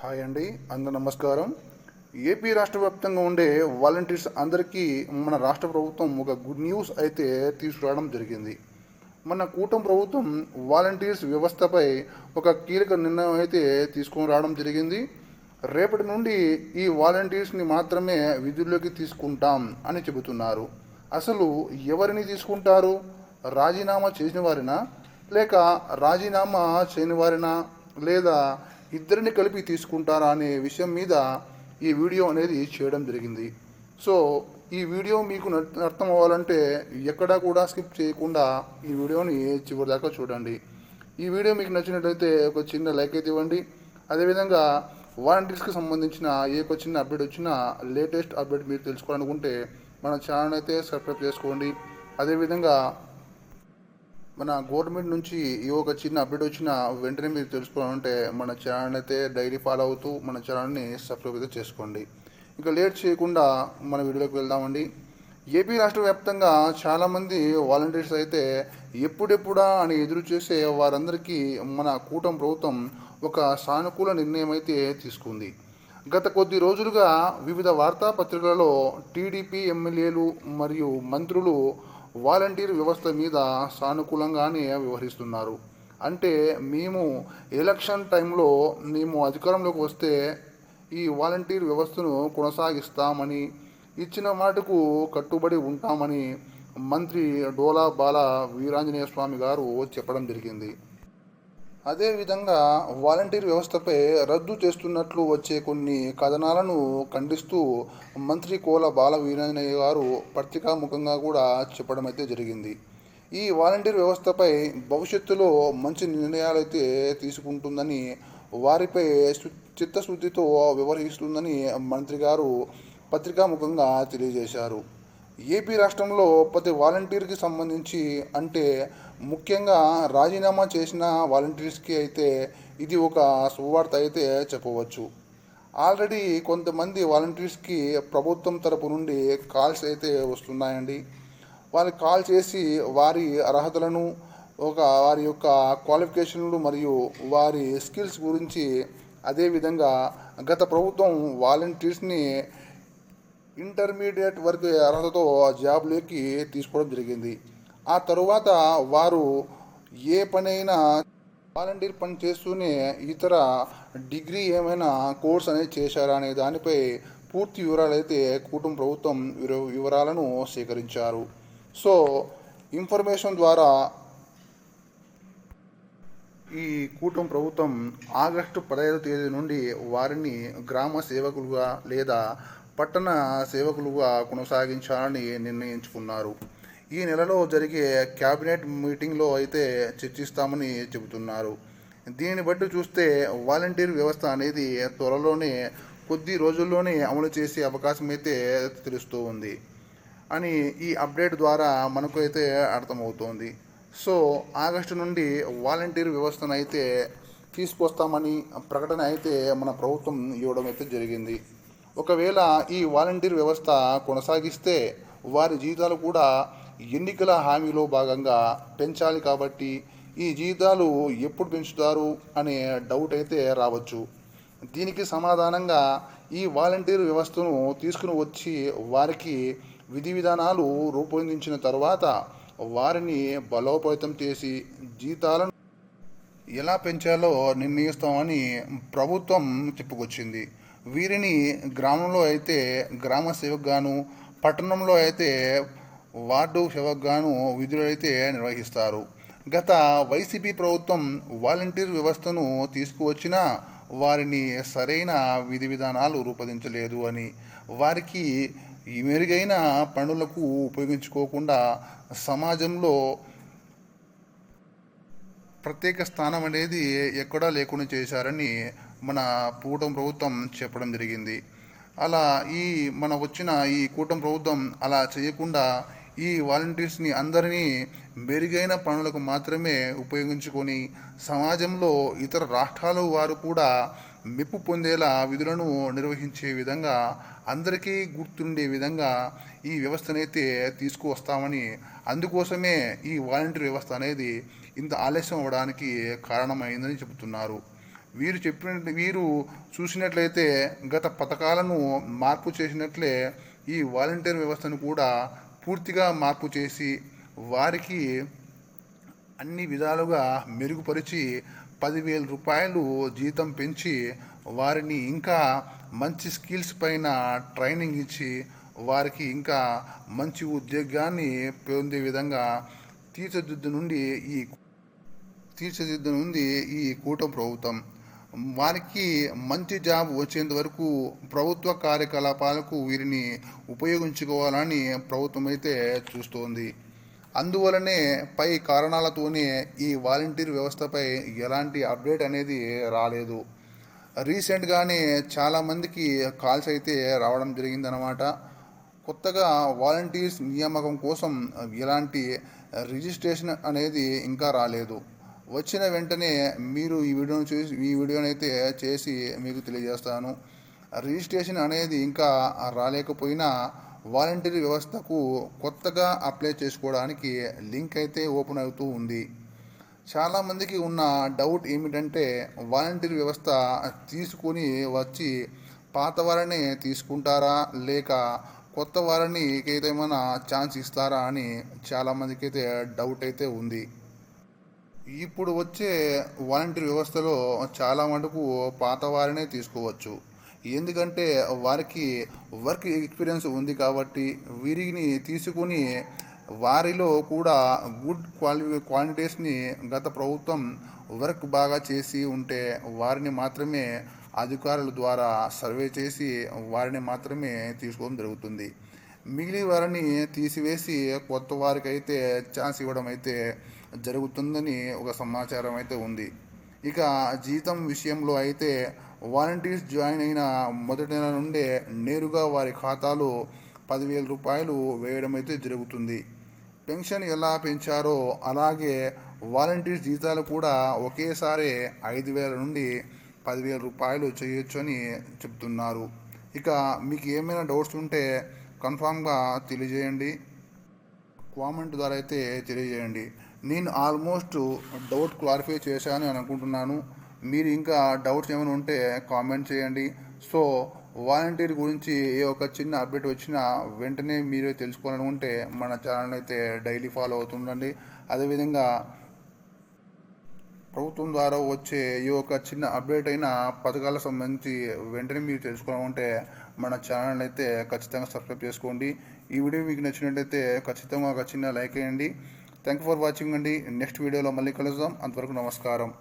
Hi అండి అందరు నమస్కారం. ఏపీ రాష్ట్ర వ్యాప్తంగా ఉండే వాలంటీర్స్ అందరికీ మన రాష్ట్ర ప్రభుత్వం ఒక గుడ్ న్యూస్ అయితే తీసుకురావడం జరిగింది. మన కూటమి ప్రభుత్వం వాలంటీర్స్ వ్యవస్థపై ఒక కీలక నిర్ణయం అయితే తీసుకొని రావడం జరిగింది. రేపటి నుండి ఈ వాలంటీర్స్ని మాత్రమే విధుల్లోకి తీసుకుంటాం అని చెబుతున్నారు. అసలు ఎవరిని తీసుకుంటారు? రాజీనామా చేసిన వారినా? లేక రాజీనామా చేయని వారినా? లేదా ఇద్దరిని కలిపి తీసుకుంటారా అనే విషయం మీద ఈ వీడియో అనేది చేయడం జరిగింది. సో ఈ వీడియో మీకు నర్- అర్థం అవ్వాలంటే ఎక్కడా కూడా స్కిప్ చేయకుండా ఈ వీడియోని చివరి దాకా చూడండి. ఈ వీడియో మీకు నచ్చినట్లయితే ఒక చిన్న లైక్ అయితే ఇవ్వండి. అదేవిధంగా వాలంటీర్స్కి సంబంధించిన ఏ ఒక చిన్న అప్డేట్ వచ్చినా లేటెస్ట్ అప్డేట్ మీరు తెలుసుకోవాలనుకుంటే మన ఛానల్ అయితే సబ్స్క్రైబ్ చేసుకోండి. అదేవిధంగా మన గవర్నమెంట్ నుంచి ఈ ఒక చిన్న అప్డేట్ వచ్చిన వెంటనే మీరు తెలుసుకోవాలంటే మన ఛానల్ అయితే డైలీ ఫాలో అవుతూ మన ఛానల్ని సబ్స్క్రైబ్ అయితే చేసుకోండి. ఇంకా లేట్ చేయకుండా మన వీడియోలోకి వెళ్దామండి. ఏపీ రాష్ట్ర వ్యాప్తంగా చాలామంది వాలంటీర్స్ అయితే ఎప్పుడెప్పుడా అని ఎదురు చేసే వారందరికీ మన కూటమి ప్రభుత్వం ఒక సానుకూల నిర్ణయం అయితే తీసుకుంది. గత కొద్ది రోజులుగా వివిధ వార్తాపత్రికలలో టీడీపీ ఎమ్మెల్యేలు మరియు మంత్రులు వాలంటీర్ వ్యవస్థ మీద సానుకూలంగానే వ్యవహరిస్తున్నారు. అంటే మేము ఎలక్షన్ టైంలో మేము అధికారంలోకి వస్తే ఈ వాలంటీర్ వ్యవస్థను కొనసాగిస్తామని ఇచ్చిన మాటకు కట్టుబడి ఉంటామని మంత్రి డోలా బాల వీరాంజనేయ స్వామి గారు చెప్పడం జరిగింది. అదేవిధంగా వాలంటీర్ వ్యవస్థపై రద్దు చేస్తున్నట్లు వచ్చే కొన్ని కథనాలను ఖండిస్తూ మంత్రి కోల బాల వీరాంజనేయ గారు పత్రికాముఖంగా కూడా చెప్పడం అయితే జరిగింది. ఈ వాలంటీర్ వ్యవస్థపై భవిష్యత్తులో మంచి నిర్ణయాలైతే తీసుకుంటుందని వారిపై చిత్తశుద్ధితో వ్యవహరిస్తుందని మంత్రి గారు పత్రికాముఖంగా తెలియజేశారు. ఏపీ రాష్ట్రంలో ప్రతి వాలంటీర్కి సంబంధించి అంటే ముఖ్యంగా రాజీనామా చేసిన వాలంటీర్స్కి అయితే ఇది ఒక శుభవార్త అయితే చెప్పవచ్చు. ఆల్రెడీ కొంతమంది వాలంటీర్స్కి ప్రభుత్వం తరపు నుండి కాల్స్ అయితే వస్తున్నాయండి. వాళ్ళకి కాల్ చేసి వారి అర్హతలను ఒక వారి యొక్క క్వాలిఫికేషన్లు మరియు వారి స్కిల్స్ గురించి అదేవిధంగా గత ప్రభుత్వం వాలంటీర్స్ని ఇంటర్మీడియట్ వరకు అర్హతతో జాబ్లోకి తీసుకోవడం జరిగింది. ఆ తరువాత వారు ఏ పనైనా వాలంటీర్ పని చేస్తూనే ఇతర డిగ్రీ ఏమైనా కోర్స్ అనేది చేశారా అనే దానిపై పూర్తి వివరాలు అయితే ప్రభుత్వం వివరాలను సేకరించారు. సో ఇన్ఫర్మేషన్ ద్వారా ఈ కూటమి ప్రభుత్వం ఆగస్టు పదహైదు తేదీ నుండి వారిని గ్రామ సేవకులుగా లేదా పట్టణ సేవకులుగా కొనసాగించాలని నిర్ణయించుకున్నారు. ఈ నెలలో జరిగే క్యాబినెట్ మీటింగ్లో అయితే చర్చిస్తామని చెబుతున్నారు. దీన్ని బట్టి చూస్తే వాలంటీర్ వ్యవస్థ అనేది త్వరలోనే కొద్ది రోజుల్లోనే అమలు చేసే అవకాశం అయితే తెలుస్తూ ఉంది అని ఈ అప్డేట్ ద్వారా మనకు అయితే అర్థమవుతోంది. సో ఆగస్టు నుండి వాలంటీర్ వ్యవస్థను అయితే తీసుకొస్తామని ప్రకటన అయితే మన ప్రభుత్వం ఇవ్వడం అయితే జరిగింది. ఒకవేళ ఈ వాలంటీర్ వ్యవస్థ కొనసాగిస్తే వారి జీతాలు కూడా ఎన్నికల హామీలో భాగంగా పెంచాలి కాబట్టి ఈ జీతాలు ఎప్పుడు పెంచుతారు అనే డౌట్ అయితే రావచ్చు. దీనికి సమాధానంగా ఈ వాలంటీర్ వ్యవస్థను తీసుకుని వచ్చి వారికి విధి విధానాలు రూపొందించిన తర్వాత వారిని బలోపేతం చేసి జీతాలను ఎలా పెంచాలో నిర్ణయిస్తామని ప్రభుత్వం చెప్పుకొచ్చింది. వీరిని గ్రామంలో అయితే గ్రామ సేవకుగాను పట్టణంలో అయితే వార్డు సేవకుగాను విధులు అయితే నిర్వహిస్తారు. గత వైసీపీ ప్రభుత్వం వాలంటీర్ వ్యవస్థను తీసుకువచ్చినా వారిని సరైన విధి విధానాలు రూపొందించలేదు అని వారికి మెరుగైన పనులకు ఉపయోగించుకోకుండా సమాజంలో ప్రత్యేక స్థానం అనేది ఎక్కడా లేకుండా చేశారని మన కూటమి ప్రభుత్వం చెప్పడం జరిగింది. అలా ఈ మన వచ్చిన ఈ కూటమి ప్రభుత్వం అలా చేయకుండా ఈ వాలంటీర్స్ని అందరినీ మెరుగైన పనులకు మాత్రమే ఉపయోగించుకొని సమాజంలో ఇతర రాష్ట్రాల వారు కూడా మెప్పు పొందేలా విధులను నిర్వహించే విధంగా అందరికీ గుర్తుండే విధంగా ఈ వ్యవస్థనైతే తీసుకువస్తామని అందుకోసమే ఈ వాలంటీర్ వ్యవస్థ అనేది ఇంత ఆలస్యం అవ్వడానికి కారణమైందని చెబుతున్నారు. వీరు చెప్పిన వీరు చూసినట్లయితే గత పథకాలను మార్పు చేసినట్లే ఈ వాలంటీర్ వ్యవస్థను కూడా పూర్తిగా మార్పు చేసి వారికి అన్ని విధాలుగా మెరుగుపరిచి పదివేల రూపాయలు జీతం పెంచి వారిని ఇంకా మంచి స్కిల్స్ పైన ట్రైనింగ్ ఇచ్చి వారికి ఇంకా మంచి ఉద్యోగాన్ని పొందే విధంగా తీర్చిదిద్దు నుండి ఈ తీర్చిదిద్దు నుండి ఈ కూటమి ప్రభుత్వం వారికి మంచి జాబ్ వచ్చేంత వరకు ప్రభుత్వ కార్యకలాపాలకు వీరిని ఉపయోగించుకోవాలని ప్రభుత్వం అయితే చూస్తోంది. అందువలనే పై కారణాలతోనే ఈ వాలంటీర్ వ్యవస్థపై ఎలాంటి అప్డేట్ అనేది రాలేదు. రీసెంట్గానే చాలామందికి కాల్స్ అయితే రావడం జరిగిందనమాట కొత్తగా వాలంటీర్స్ నియామకం కోసం ఎలాంటి రిజిస్ట్రేషన్ అనేది ఇంకా రాలేదు. వచ్చిన వెంటనే మీరు ఈ వీడియోను చూసి ఈ వీడియోని అయితే చేసి మీకు తెలియజేస్తాను. రిజిస్ట్రేషన్ అనేది ఇంకా రాలేకపోయినా వాలంటీర్ వ్యవస్థకు కొత్తగా అప్లై చేసుకోవడానికి లింక్ అయితే ఓపెన్ అవుతూ ఉంది. చాలామందికి ఉన్న డౌట్ ఏమిటంటే వాలంటీర్ వ్యవస్థ తీసుకొని వచ్చి పాత వారిని తీసుకుంటారా? లేక కొత్త వారిని ఏమైనా ఛాన్స్ ఇస్తారా అని చాలామందికి అయితే డౌట్ అయితే ఉంది. ఇప్పుడు వచ్చే వాలంటీర్ వ్యవస్థలో చాలా మటుకు పాత వారినే తీసుకోవచ్చు. ఎందుకంటే వారికి వర్క్ ఎక్స్పీరియన్స్ ఉంది కాబట్టి వీరిని తీసుకుని వారిలో కూడా గుడ్ క్వాలి క్వాలిటీస్ని గత ప్రభుత్వం వర్క్ బాగా చేసి ఉంటే వారిని మాత్రమే అధికారుల ద్వారా సర్వే చేసి వారిని మాత్రమే తీసుకోవడం జరుగుతుంది. మిగిలిన వారిని తీసివేసి కొత్త వారికైతే ఛాన్స్ ఇవ్వడం అయితే జరుగుతుందని ఒక సమాచారం అయితే ఉంది. ఇక జీతం విషయంలో అయితే వాలంటీర్స్ జాయిన్ అయిన మొదటి నెల నుండే నేరుగా వారి ఖాతాలో పదివేల రూపాయలు వేయడం అయితే జరుగుతుంది. పెన్షన్ ఎలా పెంచారో అలాగే వాలంటీర్స్ జీతాలు కూడా ఒకేసారి ఐదు వేల నుండి పదివేల రూపాయలు చేయొచ్చు అని చెప్తున్నారు. ఇక మీకు ఏమైనా డౌట్స్ ఉంటే కన్ఫామ్గా తెలియజేయండి. కామెంట్ ద్వారా అయితే తెలియజేయండి. నేను ఆల్మోస్ట్ డౌట్ క్లారిఫై చేశాను అని అనుకుంటున్నాను. మీరు ఇంకా డౌట్స్ ఏమైనా ఉంటే కామెంట్ చేయండి. సో వాలంటీర్ గురించి ఏ ఒక చిన్న అప్డేట్ వచ్చినా వెంటనే మీరే తెలుసుకోవాలనుకుంటే మన ఛానల్ అయితే డైలీ ఫాలో అవుతుండండి. అదేవిధంగా ప్రభుత్వం ద్వారా వచ్చే ఈ ఒక చిన్న అప్డేట్ అయిన పథకాలకు సంబంధించి వెంటనే మీరు తెలుసుకోవాలంటే మన ఛానల్ అయితే ఖచ్చితంగా సబ్స్క్రైబ్ చేసుకోండి. ఈ వీడియో మీకు నచ్చినట్లయితే ఖచ్చితంగా ఒక చిన్న లైక్ వేయండి థ్యాంక్ యూ ఫర్ వాచింగ్ అండి. నెక్స్ట్ వీడియోలో మళ్ళీ కలుద్దాం. అంతవరకు నమస్కారం.